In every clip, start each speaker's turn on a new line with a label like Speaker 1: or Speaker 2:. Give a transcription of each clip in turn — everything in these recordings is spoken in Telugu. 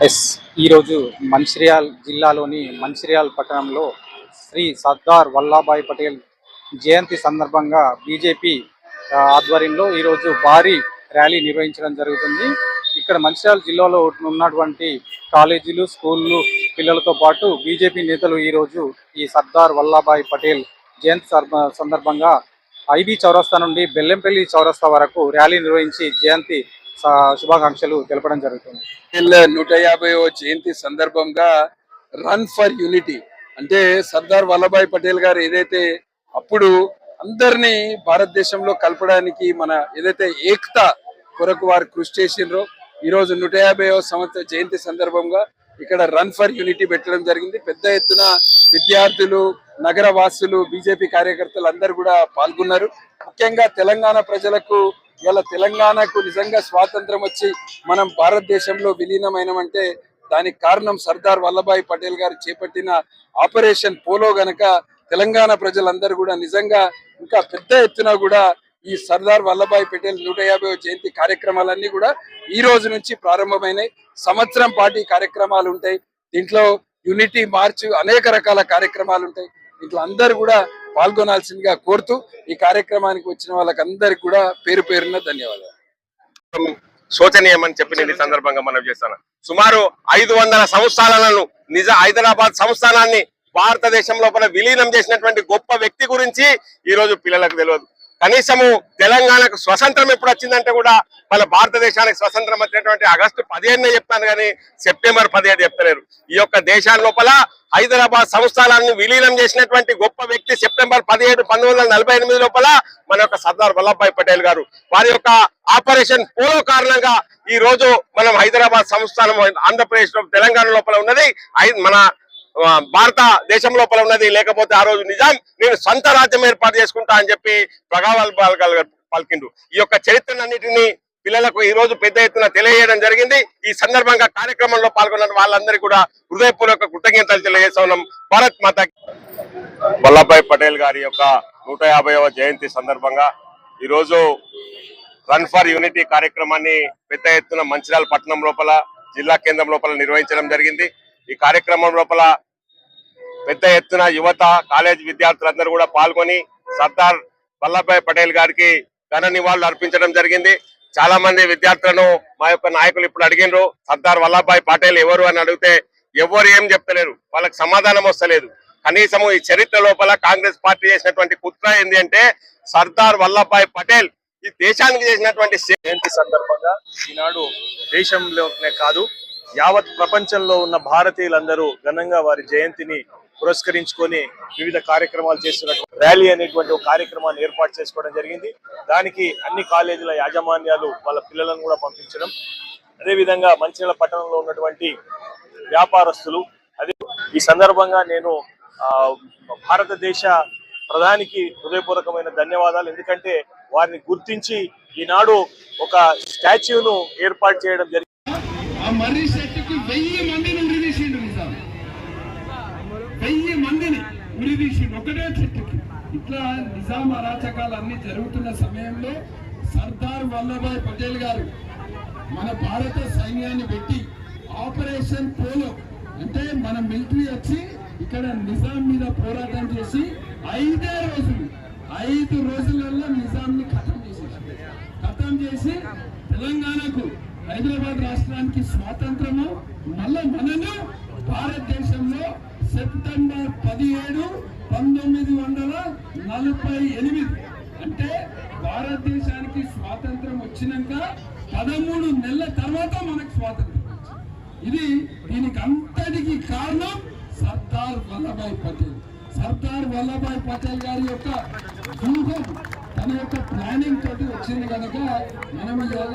Speaker 1: ఎస్. ఈరోజు మంచిర్యాల్ జిల్లాలోని మంచిర్యాల్ పట్టణంలో శ్రీ సర్దార్ వల్లభాయ్ పటేల్ జయంతి సందర్భంగా బీజేపీ ఆధ్వర్యంలో ఈరోజు భారీ ర్యాలీ నిర్వహించడం జరుగుతుంది. ఇక్కడ మంచిర్యాల జిల్లాలో ఉన్నటువంటి కాలేజీలు స్కూళ్ళు పిల్లలతో పాటు బీజేపీ నేతలు ఈరోజు ఈ సర్దార్ వల్లభాయ్ పటేల్ జయంతి సర్బ- సందర్భంగా ఐబీ చౌరస్తా నుండి బెల్లంపల్లి చౌరస్తా వరకు ర్యాలీ నిర్వహించి జయంతి శుభాకాంక్షలు తెలపడం జరుగుతుంది.
Speaker 2: నూట యాభైవ జయంతి సందర్భంగా రన్ ఫర్ యూనిటీ అంటే సర్దార్ వల్లభాయ్ పటేల్ గారు ఏదైతే అప్పుడు అందరినీ భారతదేశంలో కలపడానికి మన ఏదైతే ఏకత కొరకు వారు కృషి చేసిండ్రో ఈ రోజు నూట యాభైవ సంవత్సర జయంతి సందర్భంగా ఇక్కడ రన్ ఫర్ యూనిటీ పెట్టడం జరిగింది. పెద్ద ఎత్తున విద్యార్థులు నగర వాసులు బీజేపీ కార్యకర్తలు అందరూ కూడా పాల్గొన్నారు. ముఖ్యంగా తెలంగాణ ప్రజలకు ఇలా తెలంగాణకు నిజంగా స్వాతంత్రం వచ్చి మనం భారతదేశంలో విలీనమైనమంటే దానికి కారణం సర్దార్ వల్లభాయ్ పటేల్ గారు చేపట్టిన ఆపరేషన్ పోలో గనక తెలంగాణ ప్రజలందరూ కూడా నిజంగా ఇంకా పెద్ద ఎత్తున కూడా ఈ సర్దార్ వల్లభాయ్ పటేల్ నూట యాభై జయంతి కార్యక్రమాలన్నీ కూడా ఈ రోజు నుంచి ప్రారంభమైనాయి. సంవత్సరం పాటు కార్యక్రమాలు ఉంటాయి. దీంట్లో యూనిటీ మార్చ్ అనేక రకాల కార్యక్రమాలు ఉంటాయి. దీంట్లో అందరు కూడా పాల్గొనాల్సిందిగా కోరుతూ ఈ కార్యక్రమానికి వచ్చిన వాళ్ళకందరికి కూడా పేరు పేరున ధన్యవాదాలు.
Speaker 3: శోచనీయమని చెప్పి నేను ఈ సందర్భంగా మనం చేస్తాను. సుమారు ఐదు వందల సంస్థానాలను నిజ హైదరాబాద్ సంస్థానాన్ని భారతదేశం లోపల విలీనం చేసినటువంటి గొప్ప వ్యక్తి గురించి ఈ రోజు పిల్లలకు తెలియదు. కనీసము తెలంగాణకు స్వతంత్రం ఎప్పుడు వచ్చిందంటే కూడా మన భారతదేశానికి స్వతంత్రం వచ్చినటువంటి ఆగస్టు పదిహేను చెప్తాను కానీ సెప్టెంబర్ పదిహేడు చెప్తలేరు. ఈ యొక్క దేశాల లోపల హైదరాబాద్ సంస్థానాన్ని విలీనం చేసినటువంటి గొప్ప వ్యక్తి సెప్టెంబర్ పదిహేడు పంతొమ్మిది నలభై ఎనిమిది లోపల మన యొక్క సర్దార్ వల్లభాయ్ పటేల్ గారు. వారి యొక్క ఆపరేషన్ పోలో కారణంగా ఈ రోజు మనం హైదరాబాద్ సంస్థానం ఆంధ్రప్రదేశ్లో తెలంగాణ లోపల ఉన్నది. ఐ- మన భారత దేశం లోపల ఉన్నది. లేకపోతే ఆ రోజు నిజాం నేను సొంత రాజ్యం ఏర్పాటు చేసుకుంటా అని చెప్పి ప్రగావాల్ పలికిండు. ఈ యొక్క చరిత్రనన్నిటిని పిల్లలకు ఈ రోజు పెద్ద ఎత్తున తెలియజేయడం జరిగింది. ఈ సందర్భంగా కార్యక్రమంలో పాల్గొన్న వాళ్ళందరికీ కూడా హృదయపూర్వక కృతజ్ఞతలు తెలియజేస్తా ఉన్నాం. భారత్ మాత వల్లభాయ్ పటేల్ గారి యొక్క నూట యాభైవ జయంతి సందర్భంగా ఈరోజు రన్ ఫర్ యూనిటీ కార్యక్రమాన్ని పెద్ద ఎత్తున మంచిర్యాల పట్టణం లోపల జిల్లా కేంద్రం లోపల నిర్వహించడం జరిగింది. ఈ కార్యక్రమం లోపల పెద్ద ఎత్తున యువత కాలేజ్ విద్యార్థులందరూ కూడా పాల్గొని సర్దార్ వల్లభాయ్ పటేల్ గారికి ఘన నివాళులు అర్పించడం జరిగింది. చాలా మంది విద్యార్థులను మా యొక్క నాయకులు ఇప్పుడు అడిగినారు సర్దార్ వల్లభాయ్ పటేల్ ఎవరు అని అడిగితే ఎవరు ఏం చెప్తలేరు. వాళ్ళకి సమాధానం వస్తలేదు. కనీసము ఈ చరిత్ర లోపల కాంగ్రెస్ పార్టీ చేసినటువంటి కుట్ర ఏంటి అంటే సర్దార్ వల్లభాయ్ పటేల్ ఈ దేశానికి చేసినటువంటి
Speaker 4: జయంతి సందర్భంగా? ఈనాడు దేశంలోనే కాదు యావత్ ప్రపంచంలో ఉన్న భారతీయులందరూ ఘనంగా వారి జయంతిని పురస్కరించుకొని వివిధ కార్యక్రమాలు చేస్తున్నటువంటి ర్యాలీ అనేటువంటి ఒక కార్యక్రమాన్ని ఏర్పాటు చేసుకోవడం జరిగింది. దానికి అన్ని కాలేజీల యాజమాన్యాలు వాళ్ళ పిల్లలను కూడా పంపించడం. అదేవిధంగా మంచిర్యాల పట్టణంలో ఉన్నటువంటి వ్యాపారస్తులు అదే ఈ సందర్భంగా నేను భారతదేశ ప్రధానికి హృదయపూర్వకమైన ధన్యవాదాలు. ఎందుకంటే వారిని గుర్తించి ఈనాడు ఒక స్టాచ్యూను ఏర్పాటు చేయడం జరిగింది.
Speaker 5: ఉరిదీసిండు ఒకటే చెట్టుకి. ఇట్లా నిజాం అరాచకాలు అన్ని జరుగుతున్న సమయంలో సర్దార్ వల్లభాయ్ పటేల్ గారు మన భారత సైన్యాన్ని పెట్టి ఆపరేషన్ పోలో అంటే మన మిలిటరీ వచ్చి ఇక్కడ నిజాం మీద పోరాటం చేసి ఐదే రోజులు ఐదు రోజులలో నిజాంని ఖతం చేసేసి ఖతం చేసి తెలంగాణకు హైదరాబాద్ రాష్ట్రానికి స్వాతంత్రము మళ్ళీ మనను భారతదేశంలో సెప్టెంబర్ పదిహేడు పంతొమ్మిది వందల నలభై ఎనిమిది. అంటే భారతదేశానికి స్వాతంత్రం వచ్చినాక పదమూడు నెలల తర్వాత మనకు స్వాతంత్రం వచ్చింది. ఇది దీనికి అంతటికి కారణం సర్దార్ వల్లభాయ్ పటేల్. సర్దార్ వల్లభాయ్ పటేల్ గారి యొక్క వ్యూహం తన యొక్క ప్లానింగ్ తోటి వచ్చింది కనుక మనం ఇవాళ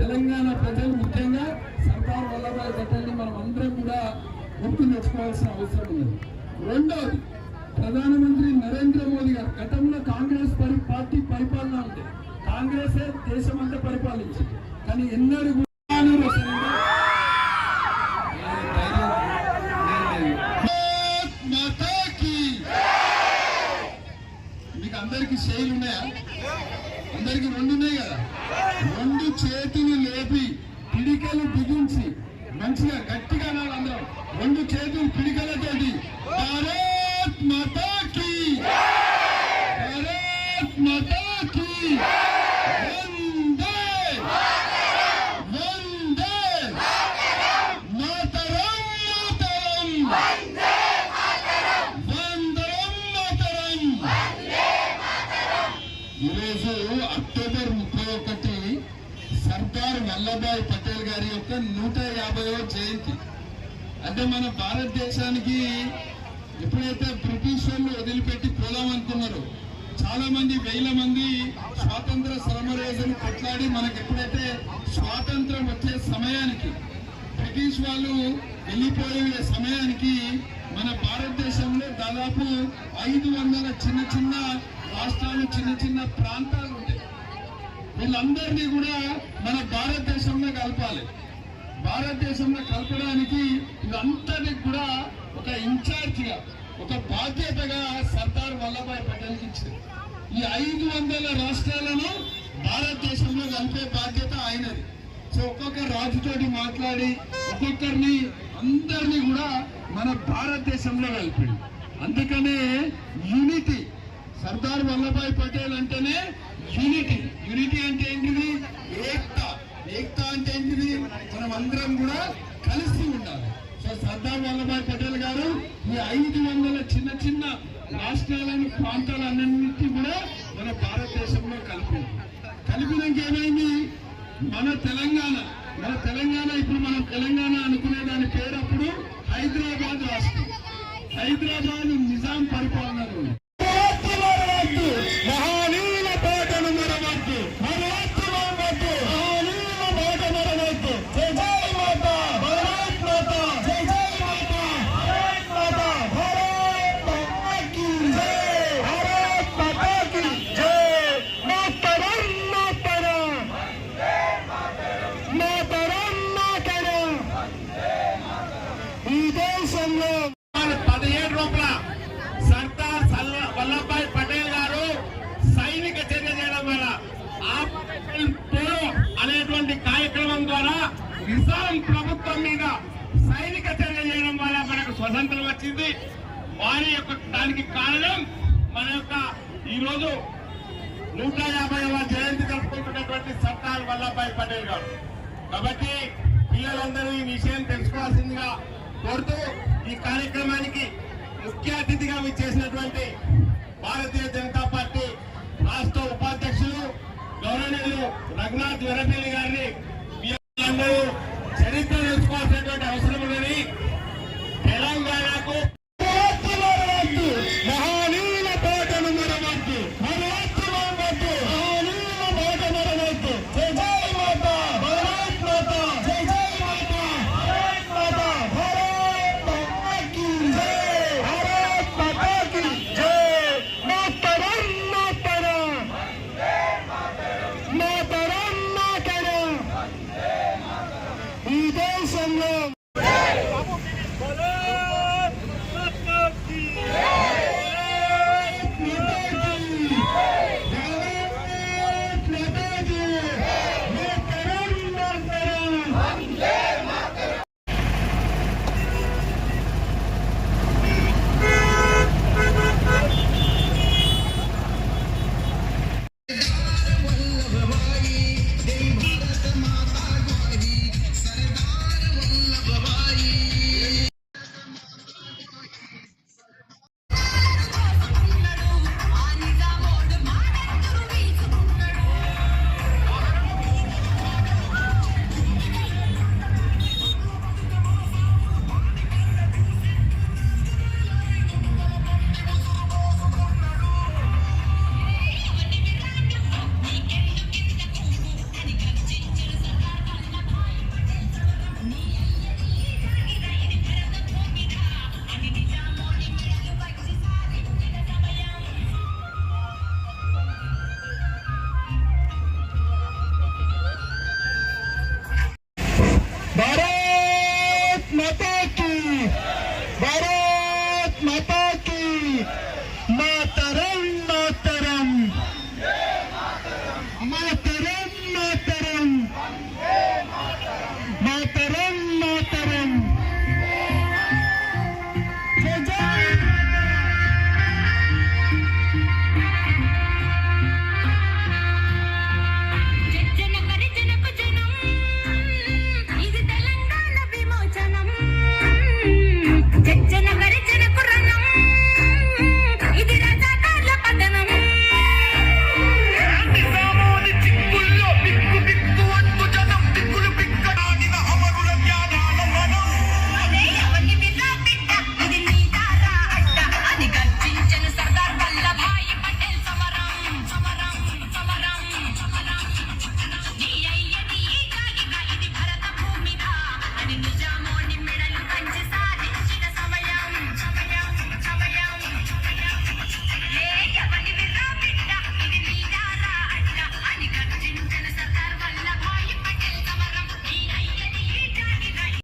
Speaker 5: తెలంగాణ ప్రజలు ముఖ్యంగా సర్దార్ వల్లభాయ్ పటేల్ని మనం అందరం కూడా గుర్తు తెచ్చుకోవాల్సిన అవసరం ఉంది రెండోది ప్రధానమంత్రి నరేంద్ర మోదీ గారు గతంలో కాంగ్రెస్ పరి పార్టీ పరిపాలన ఉంది కాంగ్రెస్ దేశమంతా పరిపాలించింది. కానీ ఎన్నడూ పిడికలతోటి భారత్ మాతాకి. భారత్ మాతాకి. వందే. వందే. మాతరం మాతరం. వందరం మాతరం. ఈరోజు అక్టోబర్ ముప్పై ఒకటి సర్దార్ వల్లభాయ్ పటేల్ గారి యొక్క నూట యాభైవ జయంతి. అంటే మన భారతదేశానికి ఎప్పుడైతే బ్రిటిష్ వాళ్ళు వదిలిపెట్టి పోదాం అనుకున్నారు చాలా మంది వేల మంది స్వాతంత్ర సమరయోధులు కొట్లాడి మనకు ఎప్పుడైతే స్వాతంత్రం వచ్చే సమయానికి బ్రిటిష్ వాళ్ళు వెళ్ళిపోయే సమయానికి మన భారతదేశంలో దాదాపు ఐదు వందల చిన్న చిన్న రాష్ట్రాలు చిన్న చిన్న ప్రాంతాలు ఉంటాయి. వీళ్ళందరినీ కూడా మన భారతదేశంలో కలపాలి. భారతదేశంలో కలపడానికి ఇదంతటి కూడా ఒక ఇన్ఛార్జ్గా ఒక బాధ్యతగా సర్దార్ వల్లభాయ్ పటేల్కి ఇచ్చారు ఈ ఐదు వందల రాష్ట్రాలను భారతదేశంలో కలిపే బాధ్యత ఆయనది. సో ఒక్కొక్క రాజుతోటి మాట్లాడి ఒక్కొక్కరిని అందరినీ కూడా మన భారతదేశంలో కలిపి అందుకనే యూనిటీ సర్దార్ వల్లభాయ్ పటేల్ అంటేనే యూనిటీ. యూనిటీ అంటే ఏంటిది? అందరం కూడా కలిసి ఉండాలి. సో సర్దార్ వల్లభాయ్ పటేల్ గారు ఈ ఐదు వందల చిన్న చిన్న రాష్ట్రాలను ప్రాంతాలన్నింటినీ కూడా మన భారతదేశంలో కలిపి కలిపినాక ఏమైంది? మన తెలంగాణ మన తెలంగాణ ఇప్పుడు మనం తెలంగాణ అనుకునే దాని పేరు అప్పుడు హైదరాబాద్ రాష్ట్రం. హైదరాబాద్ నిజాం పరిపాలన ఉంది. మహానీల పాటను మరవద్దు మరవద్దు మరవద్దు మహానీల పాట మరవద్దు జై జై మాత భారత్ మాత జై జై మాత భారత్ మాత భారత్ మాతాకి జై భారత్ మాతాకి జై మాతరం మాతరం మాతరం మాతరం ఈ దేశంలో పదిహేడు రూపాయల సర్దార్ సల్ల- వల్లభాయ్ పటేల్ గారు సైనిక చర్య చేయడం వల్ల ఆపరేషన్ పోలో అనేటువంటి కార్యక్రమం ద్వారా నిజాం ప్రభుత్వం మీద సైనిక చర్య చేయడం వల్ల మనకు స్వతంత్రం వచ్చింది. వారి యొక్క దానికి కారణం మన యొక్క ఈరోజు నూట యాభైవ జయంతి జరుపుకుంటున్నటువంటి సర్దార్ వల్లభాయ్ పటేల్ గారు. కాబట్టి పిల్లలందరూ ఈ విషయం తెలుసుకోవాల్సిందిగా కోరుతూ ఈ కార్యక్రమానికి ముఖ్య అతిథిగా చేసినటువంటి భారతీయ జనతా పార్టీ రాష్ట్ర ఉపాధ్యక్షులు గౌరవనీయులు రఘునాథ్ వెరపల్లి గారిని మీ అందరూ